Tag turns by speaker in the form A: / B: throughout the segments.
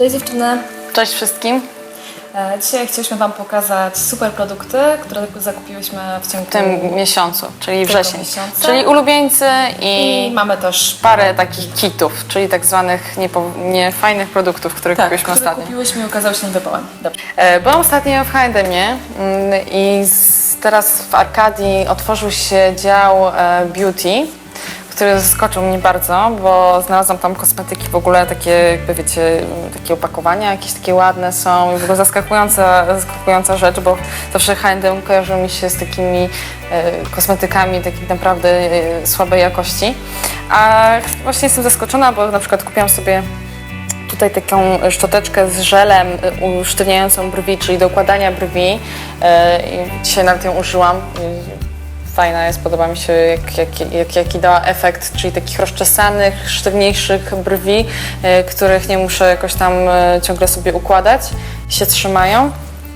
A: Cześć dziewczyny.
B: Cześć wszystkim.
A: E, Dzisiaj chcieliśmy Wam pokazać super produkty, które zakupiłyśmy w ciągu
B: W tym miesiącu, czyli wrzesień.
A: miesiąca.
B: Czyli ulubieńcy i,
A: I mamy też
B: parę takich kitów, czyli tak zwanych niefajnych produktów, które
A: tak,
B: kupiłyśmy
A: które
B: ostatnio.
A: kupiłyśmy i ukazały się niewypałem.
B: E, Byłam ostatnio w H&M i z, teraz w Arkadii otworzył się dział e, beauty, który zaskoczył mnie bardzo, bo znalazłam tam kosmetyki w ogóle takie, jakby wiecie, takie opakowania jakieś takie ładne są i w ogóle zaskakująca, zaskakująca rzecz, bo zawsze H&M kojarzył mi się z takimi e, kosmetykami takich naprawdę e, słabej jakości. A właśnie jestem zaskoczona, bo na przykład kupiłam sobie tutaj taką szczoteczkę z żelem y, usztywniającą brwi, czyli do układania brwi. E, i Dzisiaj nawet ją użyłam. Fajna jest, podoba mi się jak, jak, jak, jaki dała efekt, czyli takich rozczesanych, sztywniejszych brwi, e, których nie muszę jakoś tam e, ciągle sobie układać i się trzymają.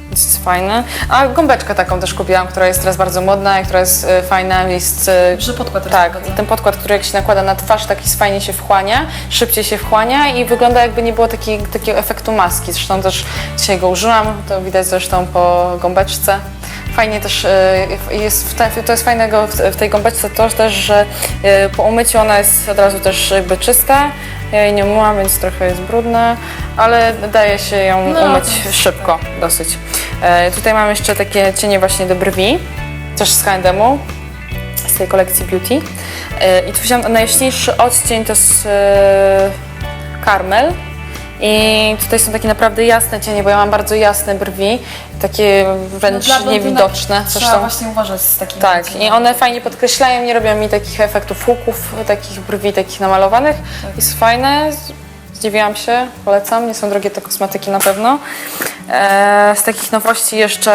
B: Więc jest fajne. A gąbeczkę taką też kupiłam, która jest teraz bardzo modna i która jest e, fajna. Jest
A: Że podkład
B: tak, i ten podkład, który jak się nakłada na twarz, taki fajnie się wchłania, szybciej się wchłania i wygląda jakby nie było taki, takiego efektu maski. Zresztą też dzisiaj go użyłam, to widać zresztą po gąbeczce. Fajnie też e, jest, te, to jest fajnego w, tej gąbeczce to też, że e, po umyciu ona jest od razu też jakby czysta. Ja jej nie umyłam, więc trochę jest brudna, ale daje się ją
A: No,
B: umyć
A: jest
B: szybko dosyć. E, tutaj mam jeszcze takie cienie właśnie do brwi, też z H&M-u z tej kolekcji Beauty. I tu wziąłam najjaśniejszy odcień, to jest Carmel. I tutaj są takie naprawdę jasne cienie, bo ja mam bardzo jasne brwi, takie wręcz
A: No, dla blondynek
B: niewidoczne.
A: Trzeba
B: Zresztą,
A: właśnie uważać z takimi
B: tak, i one fajnie podkreślają, nie robią mi takich efektów łuków, takich brwi, takich namalowanych. Jest fajne, zdziwiłam się, polecam, nie są drogie te kosmetyki na pewno. E, z takich nowości jeszcze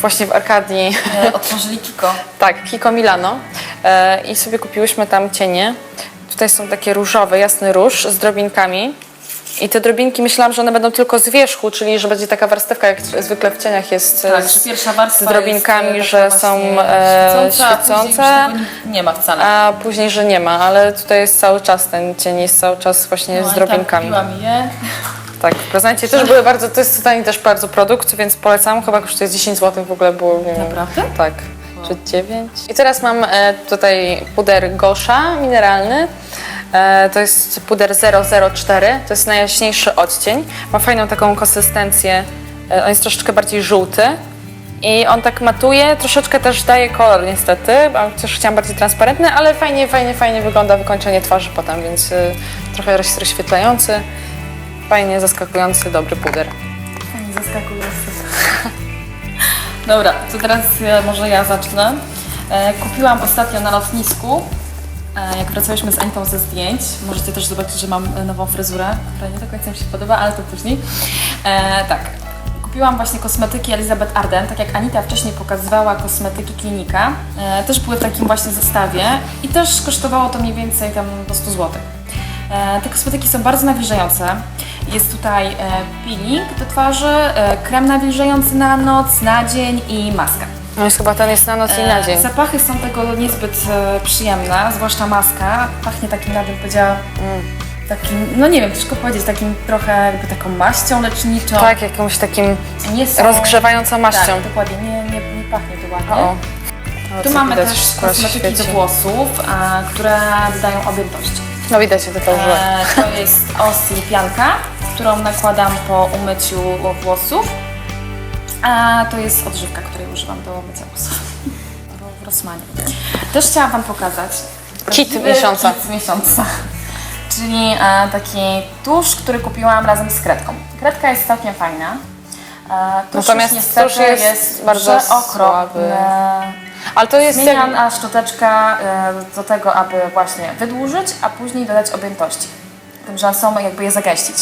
B: właśnie w Arkadii
A: E, Otworzyli Kiko.
B: tak, Kiko Milano e, i sobie kupiłyśmy tam cienie. Tutaj są takie różowe, jasny róż z drobinkami. I te drobinki myślałam, że one będą tylko z wierzchu, czyli że będzie taka warstewka, jak zwykle w cieniach jest e,
A: Tak,
B: z,
A: pierwsza warstwa
B: z drobinkami,
A: jest, e,
B: że są e,
A: a
B: świecące,
A: tego nie- ma wcale.
B: a później, że nie ma, ale tutaj jest cały czas ten cień, jest cały czas właśnie
A: No,
B: z
A: tak
B: drobinkami.
A: kupiłam je.
B: Tak, w prezencie też były bardzo, to jest totalnie też bardzo produkt, więc polecam, chyba kosztuje 10 zł w ogóle było. Nie
A: Naprawdę?
B: Tak, czy 9. I teraz mam e, tutaj puder Gosha mineralny. E, to jest puder 004, to jest najjaśniejszy odcień. Ma fajną taką konsystencję, e, on jest troszeczkę bardziej żółty. I on tak matuje, troszeczkę też daje kolor niestety, bo też chciałam bardziej transparentny, ale fajnie, fajnie, fajnie wygląda wykończenie twarzy potem, więc y, trochę roz- rozświetlający, fajnie zaskakujący, dobry puder.
A: Fajnie zaskakujący. Dobra, to teraz e, może ja zacznę. E, Kupiłam ostatnio na lotnisku, e, jak wracałyśmy z Anitą ze zdjęć. Możecie też zobaczyć, że mam e, nową fryzurę, która nie do końca mi się podoba, ale to później. E, tak, kupiłam właśnie kosmetyki Elizabeth Arden, tak jak Anita wcześniej pokazywała kosmetyki Klinika. E, też były w takim właśnie zestawie i też kosztowało to mniej więcej tam do 100 zł. E, Te kosmetyki są bardzo nawilżające. Jest tutaj e, peeling do twarzy, e, krem nawilżający na noc, na dzień i maska.
B: No jest chyba ten jest na noc i na dzień.
A: E, Zapachy są tego niezbyt e, przyjemne, zwłaszcza maska. Pachnie takim, ja bym powiedziała, takim, no nie wiem, ciężko powiedzieć, takim trochę jakby taką maścią leczniczą.
B: Tak, jakimś takim
A: Nie są,
B: rozgrzewającą maścią.
A: Tak, dokładnie, nie, nie, nie pachnie to ładnie.
B: O.
A: Tu
B: co
A: mamy
B: widać,
A: też
B: się
A: kosmetyki do
B: świeci.
A: włosów, a, które dodają objętości.
B: No widać, że to użyłem.
A: E, to jest Ossi pianka, którą nakładam po umyciu włosów. A to jest odżywka, której używam do mycia włosów. W Rossmanie. Też chciałam Wam pokazać.
B: Kit
A: prawdziwy
B: miesiąca.
A: Kit miesiąca. Czyli e, taki tusz, który kupiłam razem z kredką. Kredka jest całkiem fajna. E, tusz
B: Natomiast
A: już niestety
B: tusz jest bardzo słaby. Ale to jest jak...
A: Zmieniana szczoteczka e, do tego, aby właśnie wydłużyć, a później dodać objętości. Tym rzęsom jakby je zagęścić.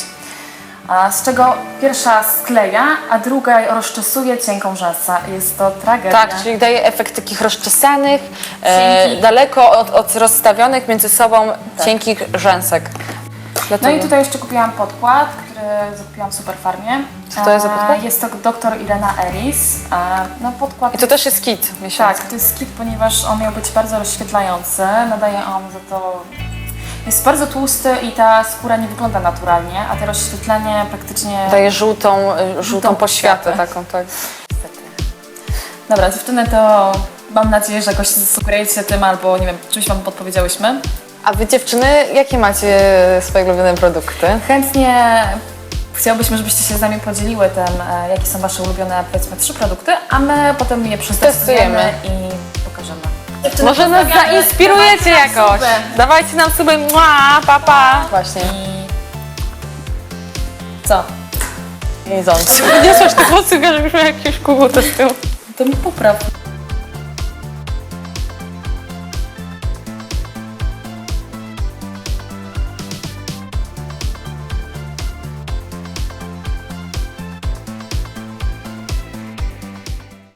A: Z czego pierwsza skleja, a druga rozczesuje cienką rzęsę. Jest to tragedia.
B: Tak, czyli daje efekt takich rozczesanych, e, daleko od, od rozstawionych między sobą cienkich rzęsek.
A: No
B: Dlatego.
A: i tutaj jeszcze kupiłam podkład, który zakupiłam w Superfarmie.
B: Co to jest za
A: E,
B: podkład?
A: Jest to dr Irena Eris. E, No podkład
B: I to też jest kit miesiąca.
A: Tak, to jest kit, ponieważ on miał być bardzo rozświetlający. Nadaje on za to jest bardzo tłusty i ta skóra nie wygląda naturalnie, a to rozświetlenie praktycznie...
B: Daje żółtą, y, żółtą poświatę
A: poświatę.
B: taką, tak.
A: Dobra, dziewczyny, to mam nadzieję, że jakoś zasugerujecie tym albo, nie wiem, czymś Wam podpowiedziałyśmy.
B: A wy dziewczyny, jakie macie swoje ulubione produkty?
A: Chętnie chciałbyśmy, żebyście się z nami podzieliły tym, e, jakie są Wasze ulubione, powiedzmy, trzy produkty, a my potem je przetestujemy
B: Testujemy.
A: i.
B: Może nas zainspirujecie jakoś.
A: suby.
B: Dawajcie nam sobie, mua, papa. Właśnie.
A: I... Co?
B: Liząc. Nie słysz tych głosów, żebyśmy jakieś z tyłu.
A: To mi popraw.